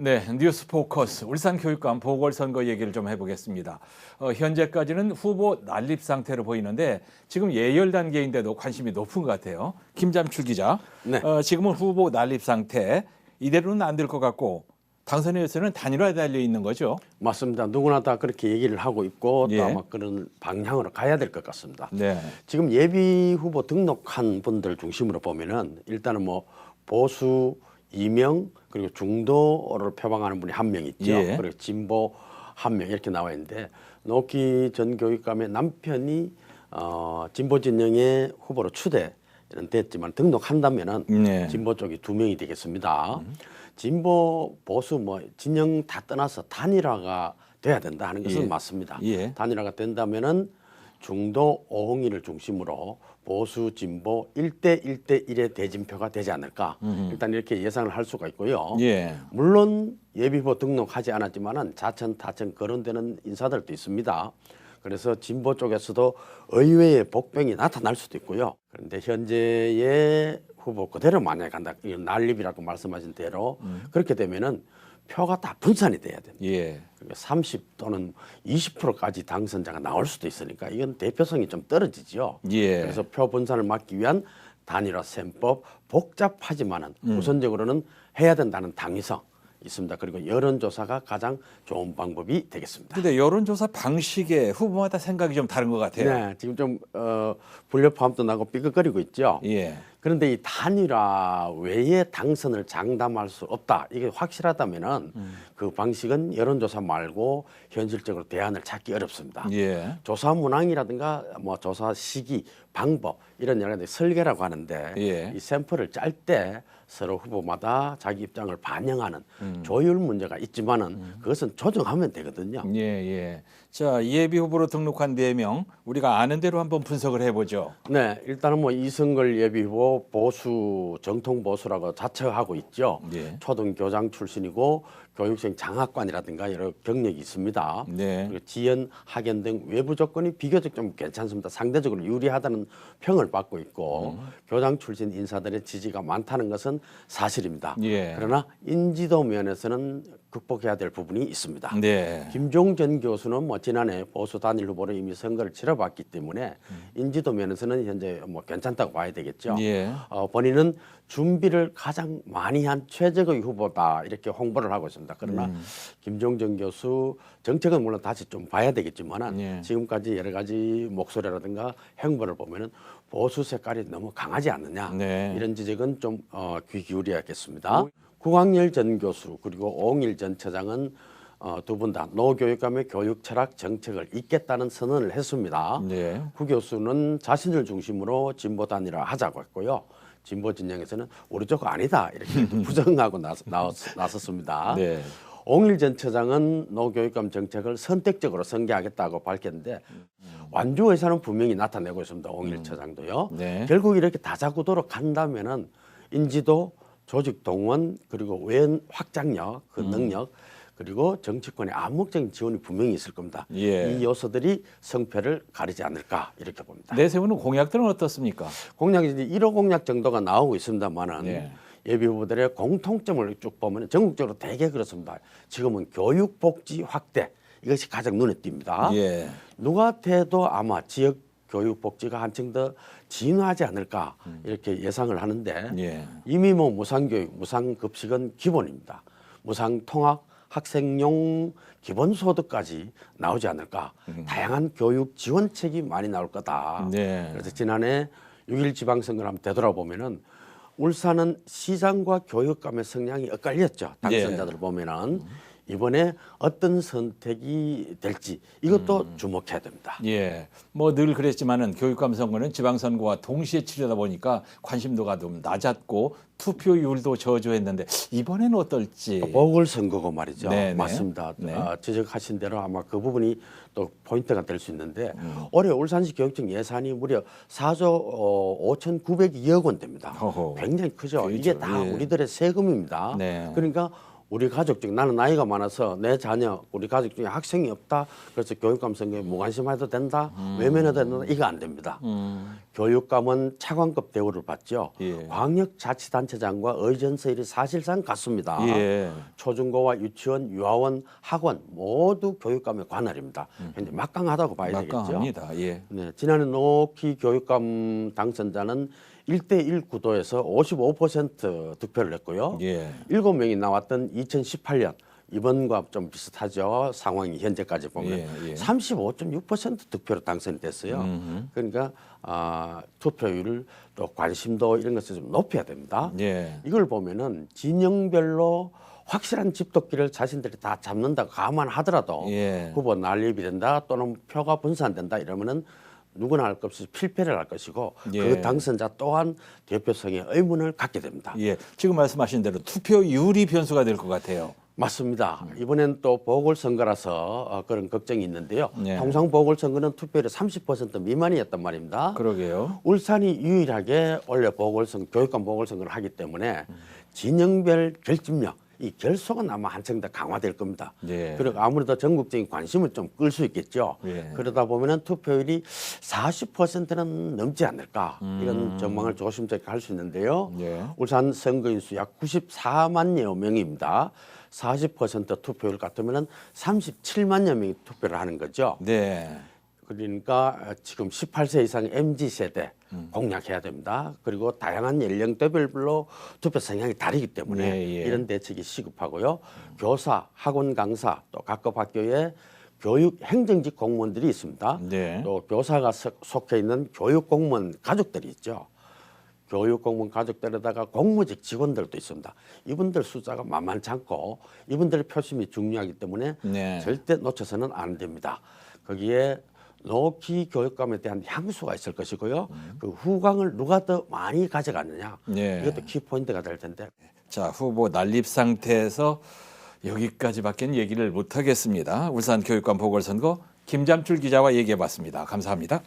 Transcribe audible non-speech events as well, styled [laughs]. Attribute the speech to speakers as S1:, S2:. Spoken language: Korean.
S1: 네, 뉴스 포커스 울산 교육감 보궐선거 얘기를 좀 해보겠습니다. 어, 현재까지는 후보 난립 상태로 보이는데 지금 예열 단계인데도 관심이 높은 것 같아요. 김잠출 기자,
S2: 네.
S1: 어, 지금은 후보 난립 상태 이대로는 안 될 것 같고 당선에 서는 단일화에 달려 있는 거죠.
S2: 맞습니다. 누구나 다 그렇게 얘기를 하고 있고
S1: 예.
S2: 또 아마 그런 방향으로 가야 될 것 같습니다.
S1: 네,
S2: 지금 예비 후보 등록한 분들 중심으로 보면은 일단은 뭐 보수 이명 그리고 중도를 표방하는 분이 한 명 있죠.
S1: 예.
S2: 그리고 진보 한 명 이렇게 나와 있는데 노키 전 교육감의 남편이 어, 진보 진영의 후보로 추대 는 됐지만 등록한다면은
S1: 네.
S2: 진보 쪽이 두 명이 되겠습니다. 진보 보수 뭐 진영 다 떠나서 단일화가 돼야 된다 하는 것은
S1: 예.
S2: 맞습니다.
S1: 예.
S2: 단일화가 된다면은 중도 오홍이를 중심으로 보수 진보 1대 1대 1의 대진표가 되지 않을까. 일단 이렇게 예상을 할 수가 있고요.
S1: 예,
S2: 물론 예비후보 등록하지 않았지만은 자천 타천 거론되는 인사들도 있습니다. 그래서 진보 쪽에서도 의외의 복병이 나타날 수도 있고요. 그런데 현재의 후보 그대로 만약에 간다, 이 난립이라고 말씀하신 대로 그렇게 되면은 표가 다 분산이 돼야 됩니다.
S1: 예,
S2: 그러니까 30 또는 20%까지 당선자가 나올 수도 있으니까 이건 대표성이 좀 떨어지죠.
S1: 예.
S2: 그래서 표 분산을 막기 위한 단일화 셈법 복잡하지만은
S1: 음.
S2: 우선적으로는 해야 된다는 당위성 있습니다. 그리고 여론조사가 가장 좋은 방법이 되겠습니다.
S1: 근데 여론조사 방식에 후보마다 생각이 좀 다른 것 같아요.
S2: 네, 지금 좀 어, 불협화음도 나고 삐걱거리고 있죠.
S1: 예,
S2: 그런데 이 단일화 외에 당선을 장담할 수 없다. 이게 확실하다면은
S1: 음.
S2: 그 방식은 여론조사 말고 현실적으로 대안을 찾기 어렵습니다.
S1: 예,
S2: 조사 문항이라든가 뭐 조사 시기, 방법 이런 여러 가지 설계라고 하는데
S1: 예.
S2: 이 샘플을 짤 때 서로 후보마다 자기 입장을 반영하는
S1: 음.
S2: 조율 문제가 있지만은 그것은 조정하면 되거든요.
S1: 예, 예. 자, 예비 후보로 등록한 네 명 우리가 아는 대로 한번 분석을 해보죠.
S2: 네, 일단은 뭐 이승걸 예비 후보 보수 정통 보수라고 자처하고 있죠.
S1: 예.
S2: 초등 교장 출신이고 교육생 장학관이라든가 여러 경력이 있습니다.
S1: 네.
S2: 그리고 지연, 학연 등 외부 조건이 비교적 좀 괜찮습니다. 상대적으로 유리하다는 평을 받고 있고
S1: 음.
S2: 교장 출신 인사들의 지지가 많다는 것은 사실입니다.
S1: 예.
S2: 그러나 인지도 면에서는 극복해야 될 부분이 있습니다.
S1: 네.
S2: 김종전 교수는 뭐 지난해 보수 단일 후보로 이미 선거를 치러봤기 때문에 인지도 면에서는 현재 뭐 괜찮다고 봐야 되겠죠.
S1: 예.
S2: 어, 본인은 준비를 가장 많이 한 최적의 후보다 이렇게 홍보를 하고 있습니다. 그러나
S1: 음.
S2: 김종전 교수 정책은 물론 다시 좀 봐야 되겠지만은
S1: 예.
S2: 지금까지 여러 가지 목소리라든가 행보를 보면은 보수 색깔이 너무 강하지 않느냐
S1: 네.
S2: 이런 지적은 좀 어, 귀 기울여야겠습니다. 구광열 전 교수 그리고 오홍일 전 처장은 어, 두 분 다 노교육감의 교육 철학 정책을 잇겠다는 선언을 했습니다.
S1: 네.
S2: 구 교수는 자신을 중심으로 진보 단일화 하자고 했고요. 진보 진영에서는 우리 쪽 아니다 이렇게 또 [laughs] 부정하고 나서, 나섰습니다.
S1: 네.
S2: 옹일 전 처장은 노교육감 정책을 선택적으로 전개하겠다고 밝혔는데 완주 의사는 분명히 나타내고 있습니다. 옹일 처장도요.
S1: 네.
S2: 결국 이렇게 다자구도로 간다면은 인지도, 조직 동원 그리고 외연 확장력, 그
S1: 음.
S2: 능력 그리고 정치권의 암묵적인 지원이 분명히 있을 겁니다.
S1: 예.
S2: 이 요소들이 성패를 가리지 않을까 이렇게 봅니다.
S1: 내세우는 공약들은 어떻습니까?
S2: 공약이 이제 1호 공약 정도가 나오고 있습니다만은
S1: 네.
S2: 예비 후보들의 공통점을 쭉 보면 전국적으로 대개 그렇습니다. 지금은 교육 복지 확대 이것이 가장 눈에 띕니다.
S1: 예.
S2: 누구한테도 아마 지역 교육 복지가 한층 더 진화하지 않을까 이렇게 예상을 하는데
S1: 예.
S2: 이미 뭐 무상 교육, 무상 급식은 기본입니다. 무상 통학, 학생용 기본소득까지 나오지 않을까. 다양한 교육 지원책이 많이 나올 거다.
S1: 네.
S2: 그래서 지난해 6.1 지방선거를 한번 되돌아보면은 울산은 시장과 교육감의 성향이 엇갈렸죠. 당선자들 을 보면은 이번에 어떤 선택이 될지 이것도 주목해야 됩니다.
S1: 예. 뭐 늘 그랬지만은 교육감 선거는 지방선거와 동시에 치르다 보니까 관심도가 좀 낮았고 투표율도 저조했는데 이번에는 어떨지.
S2: 보궐선거고 말이죠.
S1: 네, 네.
S2: 맞습니다.
S1: 네.
S2: 아, 지적하신 대로 아마 그 부분이 또 포인트가 될 수 있는데
S1: 음.
S2: 올해 울산시 교육청 예산이 무려 4조 어, 5,902억 원 됩니다.
S1: 허허.
S2: 굉장히 크죠.
S1: 그렇죠.
S2: 이게 다
S1: 예.
S2: 우리들의 세금입니다.
S1: 네.
S2: 그러니까 우리 가족 중 나는 나이가 많아서 내 자녀 우리 가족 중에 학생이 없다 그래서 교육감 선거에 무관심해도 된다 외면해도 된다 이거 안 됩니다
S1: 음.
S2: 교육감은 차관급 대우를 받죠
S1: 예.
S2: 광역자치단체장과 의전서일이 사실상 같습니다
S1: 예.
S2: 초중고와 유치원 유아원 학원 모두 교육감의 관할입니다 현재 막강하다고 봐야 되겠죠
S1: 음. 막강합니다. 예.
S2: 네, 지난해 노키 교육감 당선자는 1대1 구도에서 55% 득표를 했고요.
S1: 예.
S2: 일곱 명이 나왔던 2018년 이번과 좀 비슷하죠. 상황이 현재까지 보면
S1: 예, 예.
S2: 35.6% 득표로 당선이 됐어요.
S1: 음흠.
S2: 그러니까 아, 투표율 또 관심도 이런 것을 좀 높여야 됩니다.
S1: 예.
S2: 이걸 보면은 진영별로 확실한 집도끼를 자신들이 다 잡는다 감안하더라도
S1: 예.
S2: 후보 난립이 된다 또는 표가 분산된다 이러면은 누구나 할것 없이 필패를 할 것이고
S1: 예.
S2: 그 당선자 또한 대표성에 의문을 갖게 됩니다.
S1: 예. 지금 말씀하신 대로 투표율이 변수가 될 것 같아요.
S2: 맞습니다. 이번엔 또 보궐선거라서 어, 그런 걱정이 있는데요.
S1: 네.
S2: 통상 보궐선거는 투표율이 30% 미만이었단 말입니다.
S1: 그러게요.
S2: 울산이 유일하게 원래 보궐선거, 교육감 보궐선거를 하기 때문에 진영별 결집력, 이 결속은 아마 한층 더 강화될 겁니다.
S1: 예.
S2: 그리고 아무래도 전국적인 관심을 좀 끌 수 있겠죠.
S1: 예.
S2: 그러다 보면은 투표율이 40%는 넘지 않을까 이런 전망을 조심스럽게 할 수 있는데요.
S1: 음. 예.
S2: 울산 선거인 수 약 94만여 명입니다. 40% 투표율 같으면은 37만여 명이 투표를 하는 거죠.
S1: 네.
S2: 그러니까 지금 18세 이상 MZ 세대
S1: 음.
S2: 공략해야 됩니다. 그리고 다양한 연령대별로 투표 성향이 다르기 때문에
S1: 예, 예.
S2: 이런 대책이 시급하고요. 교사, 학원 강사 또 각급 학교에 교육 행정직 공무원들이 있습니다.
S1: 네.
S2: 또 교사가 속- 속해 있는 교육 공무원 가족들이 있죠. 교육 공무원 가족들에다가 공무직 직원들도 있습니다. 이분들 숫자가 만만치 않고 이분들의 표심이 중요하기 때문에
S1: 네.
S2: 절대 놓쳐서는 안 됩니다. 거기에 노키 교육감에 대한 향수가 있을 것이고요. 그 후광을 누가 더 많이 가져갔느냐
S1: 네.
S2: 이것도 키포인트가 될 텐데
S1: 자, 후보 난립 상태에서 여기까지밖엔 얘기를 못 하겠습니다. 울산 교육감 보궐선거 김잠출 기자와 얘기해 봤습니다. 감사합니다.